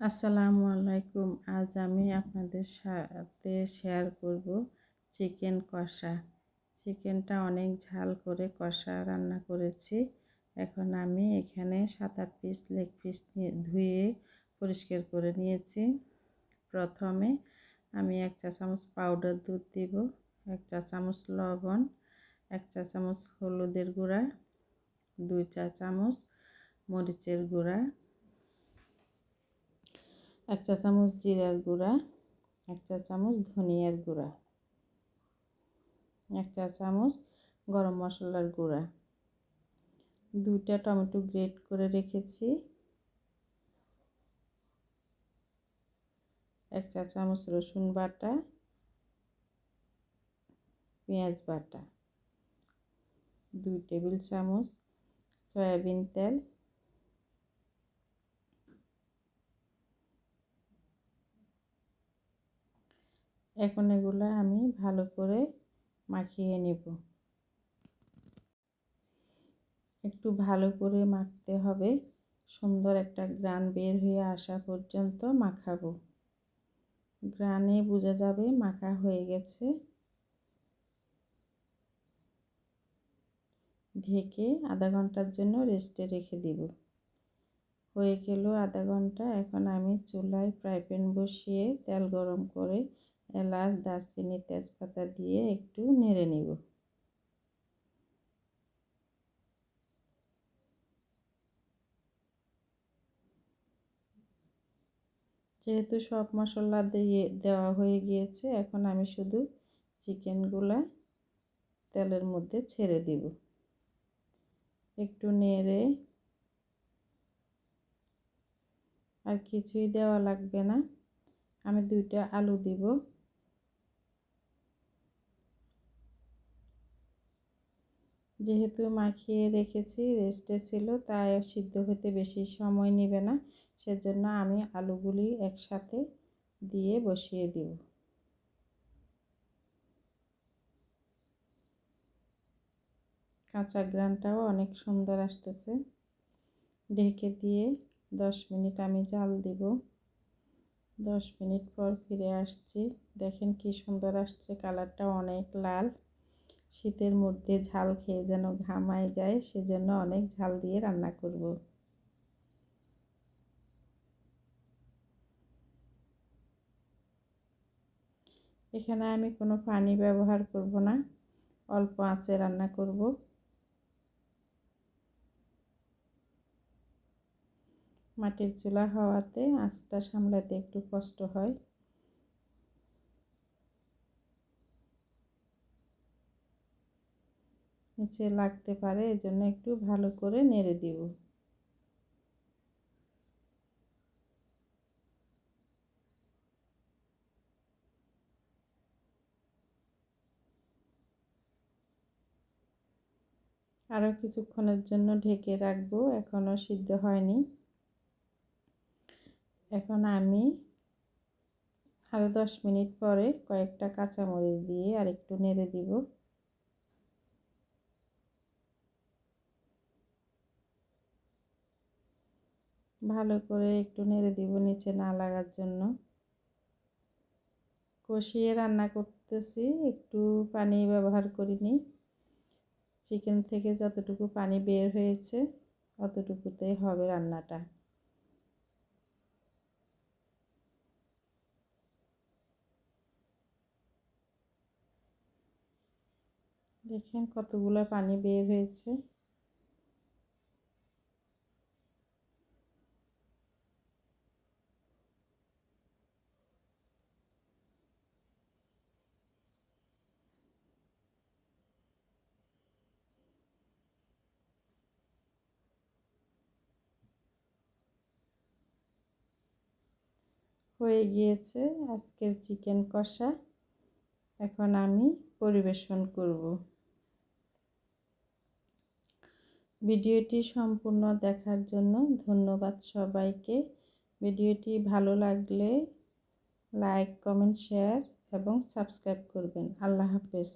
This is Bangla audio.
আসসালামু আলাইকুম। আজ আমি আপনাদের সাথে শেয়ার করব চিকেন কষা। চিকেনটা অনেক ঝাল করে কষা রান্না করেছি। এখন আমি এখানে সাত আট পিস লেগ পিস ধুয়ে পরিষ্কার করে নিয়েছি। প্রথমে আমি এক চা চামচ পাউডার দুধ দিব, এক চা চামচ লবণ, এক চা চামচ হলুদের গুঁড়া, দুই চা চামচ মরিচের গুঁড়া এক চা চামচ জিরার গুঁড়া, এক চা চামচ ধনিয়ার গুঁড়া, এক চা চামচ গরম মশলার গুঁড়া। দুইটা টমেটো গ্রেট করে রেখেছি। এক চা চামচ রসুন বাটা, পেঁয়াজ বাটা, দুই টেবিল চামচ সয়াবিন তেল এখন এগুলো আমি ভালো করে মাখিয়ে নেব। একটু ভালো করে মাখতে হবে। সুন্দর একটা গ্রান বের হয়ে আসা পর্যন্ত মাখাবো। গ্রানে বোঝা যাবে মাখা হয়ে গেছে। ঢেকে আধা ঘণ্টার জন্য রেস্টে রেখে দিব। হয়ে গেল আধা ঘণ্টা। এখন আমি চুলায় ফ্রাই প্যান বসিয়ে তেল গরম করে এলাচ দারচিনি তেজপাতা দিয়ে একটু নেড়ে নিব। যেহেতু সব মশলা দিয়ে দেওয়া হয়ে গিয়েছে, এখন আমি শুধু চিকেনগুলা তেলের মধ্যে ছেড়ে দিব। একটু নেড়ে আর কিছুই দেওয়া লাগবে না। আমি দুইটা আলু দিব। যেহেতু মাখিয়ে রেখেছি রেস্টে ছিল, তাই সিদ্ধ হতে বেশি সময় নেবে না। সেজন্য আমি আলুগুলি একসাথে দিয়ে বসিয়ে দিব। কাঁচা গ্রানটাও অনেক সুন্দর আসতেছে। ঢেকে দিয়ে দশ মিনিট আমি জাল দিব। দশ মিনিট পর ফিরে আসছি। দেখেন কি সুন্দর আসছে কালারটা অনেক লাল। শীতের মধ্যে ঝাল খেয়ে যেন ঘামায় যায়, সেজন্য অনেক ঝাল দিয়ে রান্না করব। এখানে আমি কোনো পানি ব্যবহার করব না, অল্প আঁচে রান্না করব। মাটির চুলা হওয়াতে আঁচটা সামলাতে একটু কষ্ট হয়। নিচে লাগতে পারে, এজন্য একটু ভালো করে নেড়ে দিব। আরও কিছুক্ষণের জন্য ঢেকে রাখব এখনও সিদ্ধ হয়নি। এখন আমি আরও দশ মিনিট পরে কয়েকটা কাঁচামরিচ দিয়ে আর একটু নেড়ে দিব। ভালো করে একটু নেড়ে দিব নিচে না লাগার জন্য। কষিয়ে রান্না করতেছি, একটু পানি ব্যবহার করিনি। চিকেন থেকে যতটুকু পানি বের হয়েছে অতটুকুতেই হবে রান্নাটা। দেখেন কতগুলো পানি বের হয়েছে। হয়ে গিয়েছে আজকের চিকেন কষা। এখন আমি পরিবেশন করব। ভিডিওটি সম্পূর্ণ দেখার জন্য ধন্যবাদ সবাইকে। ভিডিওটি ভালো লাগলে লাইক, কমেন্ট, শেয়ার এবং সাবস্ক্রাইব করবেন। আল্লাহ হাফেজ।